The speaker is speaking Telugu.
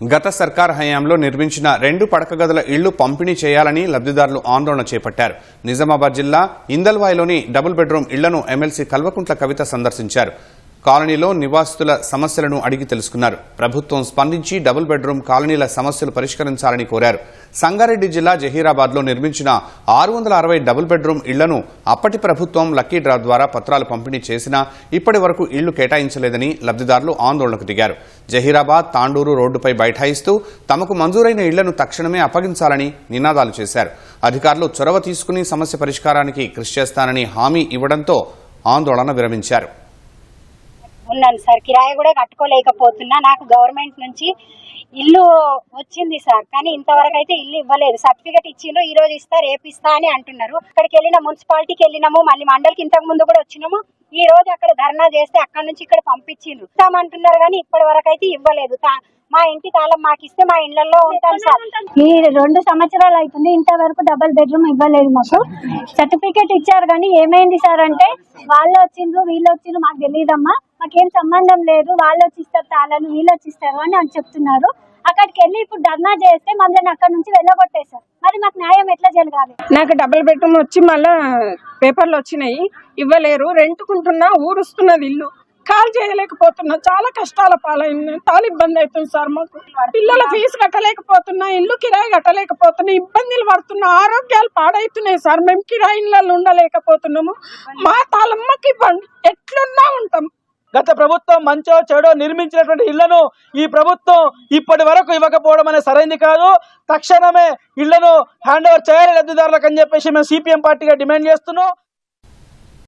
గత సర్కార్ హయాంలో నిర్మించిన రెండు పడక గదుల ఇళ్ళు పంపిణీ చేయాలని లబ్ధిదారులు ఆందోళన చేపట్టారు. నిజామాబాద్ జిల్లా ఇందల్వాయిలోని డబుల్ బెడ్రూమ్ ఇళ్ళను ఎమ్మెల్సీ కల్వకుంట్ల కవిత సందర్శించారు. కాలనీలో నివాసితుల సమస్యలను అడిగి తెలుసుకున్నారు. ప్రభుత్వం స్పందించి డబుల్ బెడ్రూమ్ కాలనీల సమస్యలు పరిష్కరించాలని కోరారు. సంగారెడ్డి జిల్లా జహీరాబాద్లో నిర్మించిన ఆరు వందల అరవై డబుల్ బెడ్రూమ్ ఇళ్ళను అప్పటి ప్రభుత్వం లక్కీ డ్రా ద్వారా పత్రాలు పంపిణీ చేసినా ఇప్పటి వరకు ఇళ్ళు కేటాయించలేదని లబ్ధిదారులు ఆందోళనకు దిగారు. జహీరాబాద్ తాండూరు రోడ్డుపై బైఠాయిస్తూ తమకు మంజూరైన ఇళ్ళను తక్షణమే అప్పగించాలని నినాదాలు చేశారు. అధికారులు చొరవ తీసుకుని సమస్య పరిష్కారానికి కృషి చేస్తానని హామీ ఇవ్వడంతో ఆందోళన విరమించారు. ఉన్నాను సార్. కిరాయి కూడా కట్టుకోలేకపోతున్నా. నాకు గవర్నమెంట్ నుంచి ఇల్లు వచ్చింది సార్. కానీ ఇంతవరకు అయితే ఇల్లు ఇవ్వలేదు. సర్టిఫికేట్ ఇచ్చిండ్రు. ఈ రోజు ఇస్తా రేపు ఇస్తా అని అంటున్నారు. అక్కడికి వెళ్ళిన మున్సిపాలిటీకి వెళ్ళినాము. మళ్ళీ మండలికి ఇంతకు ముందు కూడా వచ్చినాము. ఈ రోజు అక్కడ ధర్నా చేస్తే అక్కడ నుంచి ఇక్కడ పంపించిండ్రు. ఇస్తామంటున్నారు కానీ ఇప్పటి వరకు అయితే ఇవ్వలేదు. మా ఇంటి తాళం మాకు ఇస్తే మా ఇళ్ళలో ఉంటాం సార్. ఈ రెండు సంవత్సరాలు అవుతుంది. ఇంతవరకు డబుల్ బెడ్రూమ్ ఇవ్వలేదు మాకు. సర్టిఫికేట్ ఇచ్చారు కానీ ఏమైంది సార్ అంటే వాళ్ళు వచ్చిండ్రు వీళ్ళు వచ్చిండ్రు మాకు తెలియదమ్మా. మాకేం సంబంధం లేదు వాళ్ళు వచ్చిస్తారు తాళాలు వీళ్ళు వచ్చిస్తారు అని అని చెప్తున్నారు. అక్కడికి వెళ్ళి ఇప్పుడు ధర్నా చేస్తే మమ్మల్ని అక్కడ నుంచి వెళ్ళగొట్టేశారు. మరి మాకు న్యాయం ఎట్లా జరగాలి? నాకు డబుల్ బెడ్రూమ్ వచ్చి మళ్ళా పేపర్లు వచ్చినాయి ఇవ్వలేరు రెంట్కుంటున్నా ఊరుస్తున్నది ఇల్లు. కాల్ చేయలేకపోతున్నా చాలా కష్టాల పాలైంది. చాలా ఇబ్బంది అవుతుంది సార్ మాకు. పిల్లల ఫీజు కట్టలేకపోతున్నా ఇల్లు కిరాయి కట్టలేకపోతున్నా ఇబ్బందులు పడుతున్నా ఆరోగ్యాలు పాడైతున్నాయి సార్. మేము కిరాయి ఇళ్ళల్లో ఉండలేకపోతున్నాము. మా తాళమ్మకి ఇవ్వండి గత ప్రభుత్వం మంచో చెడో నిర్మించినటువంటి ఇళ్ళను ఈ ప్రభుత్వం ఇప్పటి వరకు ఇవ్వకపోవడం అనేది సరైంది కాదు. తక్షణమే ఇళ్ళను హ్యాండ్ ఓవర్ చేయాలి లబ్ధిదారులకు అని చెప్పేసి మేము సిపిఎం పార్టీగా డిమాండ్ చేస్తున్నాం.